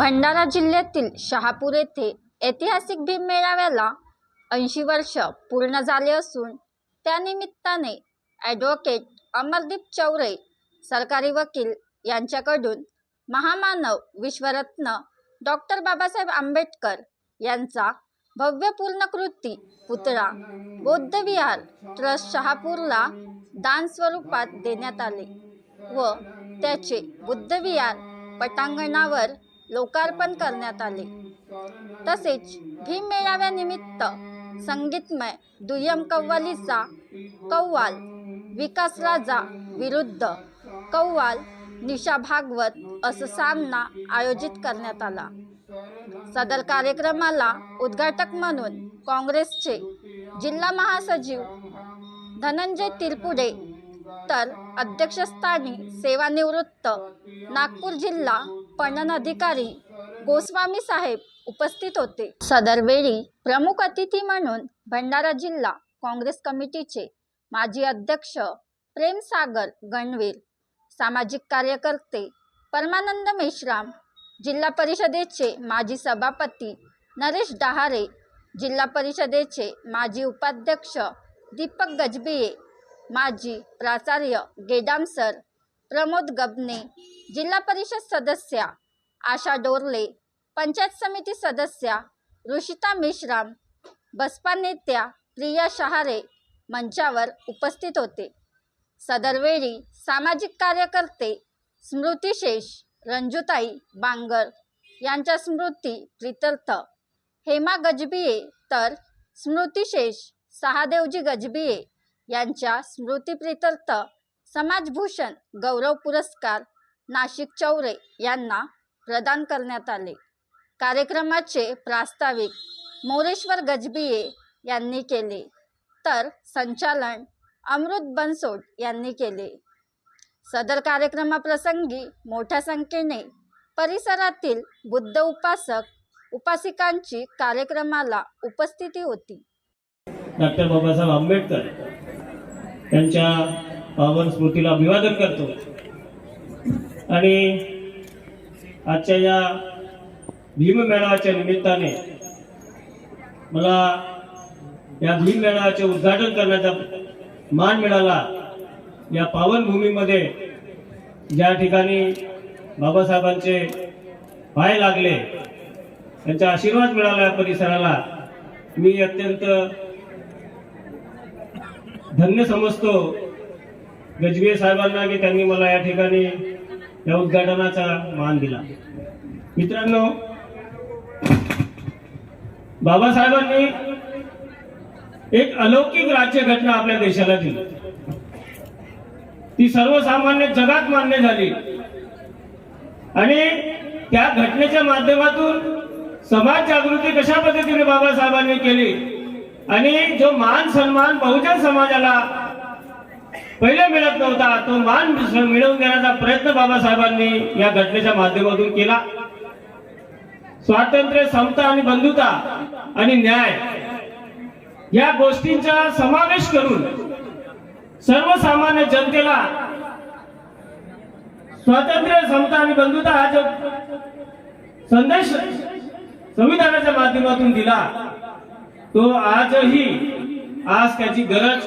भंडारा जिल्ह्यातील शहापूर येथे ऐतिहासिक भीम मेळाव्याला ऐंशी वर्ष पूर्ण झाले असून त्यानिमित्ताने ॲडव्होकेट अमरदीप चौरे सरकारी वकील यांच्याकडून महामानव विश्वरत्न डॉक्टर बाबासाहेब आंबेडकर यांचा भव्य पूर्णकृती पुतळा बौद्धविहार ट्रस्ट शहापूरला दान स्वरूपात देण्यात आले व त्याचे बुद्धविहार पटांगणावर लोकार्पण करण्यात आले. तसेच भीम मेळाव्यानिमित्त संगीतमय दुय्यम कव्वालीचा कव्वाल विकास राजा विरुद्ध कव्वाल निशा भागवत असं सामना आयोजित करण्यात आला. सदर कार्यक्रमाला उद्घाटक म्हणून काँग्रेसचे जिल्हा महासचिव धनंजय तिरपुडे तर अध्यक्षस्थानी सेवानिवृत्त नागपूर जिल्हा पणन अधिकारी गोस्वामी साहेब उपस्थित होते. सदरवेळी प्रमुख अतिथी म्हणून भंडारा जिल्हा काँग्रेस कमिटीचे माजी अध्यक्ष प्रेमसागर गणवीर सामाजिक कार्यकर्ते परमानंद मेश्राम जिल्हा परिषदेचे माजी सभापती नरेश डहारे जिल्हा परिषदेचे माजी उपाध्यक्ष दीपक गजबिये माजी प्राचार्य गेडामसर प्रमोद गबने जिल्हा परिषद सदस्या आशा डोरले पंचायत समिती सदस्या ऋषिता मेश्राम बसपा नेत्या प्रिया शहारे मंचावर उपस्थित होते. सदरवेळी सामाजिक कार्यकर्ते स्मृती शेष रंजुताई बांगर यांच्या स्मृती प्रित्यर्थ हेमा गजबिये तर स्मृती शेष सहादेवजी गजबिये यांच्या स्मृतीप्रित्यर्थ समाजभूषण गौरव पुरस्कार नाशिक चौरे यांना प्रदान करण्यात आले. कार्यक्रमाचे प्रास्ताविक मोरेश्वर गजबिये यांनी केले. तर संचालन अमृत बनसोड यांनी केले. सदर कार्यक्रमाप्रसंगी मोठ्या संख्येने परिसरातील बुद्ध उपासक उपासिकांची कार्यक्रमाला उपस्थिती होती. डॉक्टर बाबासाहेब आंबेडकर यांच्या पावन स्मृतीला अभिवादन करतो. आणि आजच्या या भीम मेळाव्याच्या निमित्ताने मला या भीम मेळाव्याचे उद्घाटन करण्याचा मान मिळाला. या पावनभूमीमध्ये ज्या ठिकाणी बाबासाहेबांचे पाय लागले त्यांचा आशीर्वाद मिळाला या परिसराला मी अत्यंत धन्य समजतो. गजबीर साहेबांना की त्यांनी मला या ठिकाणी या उद्घाटनाचा मान दिला. मित्रांनो बाबासाहेबांनी एक अलौकिक राज्यघटना आपल्या देशाला दिली. ती सर्वसामान्य जगात मान्य झाली. आणि त्या घटनेच्या माध्यमातून समाज जागृती कशा पद्धतीने बाबासाहेबांनी केली? आणि जो मान सन्मान बहुजन समाजाला पहिले मिळत नव्हता. तो मान मिळवून देण्याचा प्रयत्न बाबासाहेबांनी या घटनेच्या माध्यमातून केला. स्वातंत्र्य समता आणि बंधुता आणि न्याय या गोष्टींचा समावेश करून सर्वसामान्य जनतेला स्वातंत्र्य समता आणि बंधुता हा जो संदेश संविधानाच्या माध्यमातून दिला तो आजही आज त्याची गरज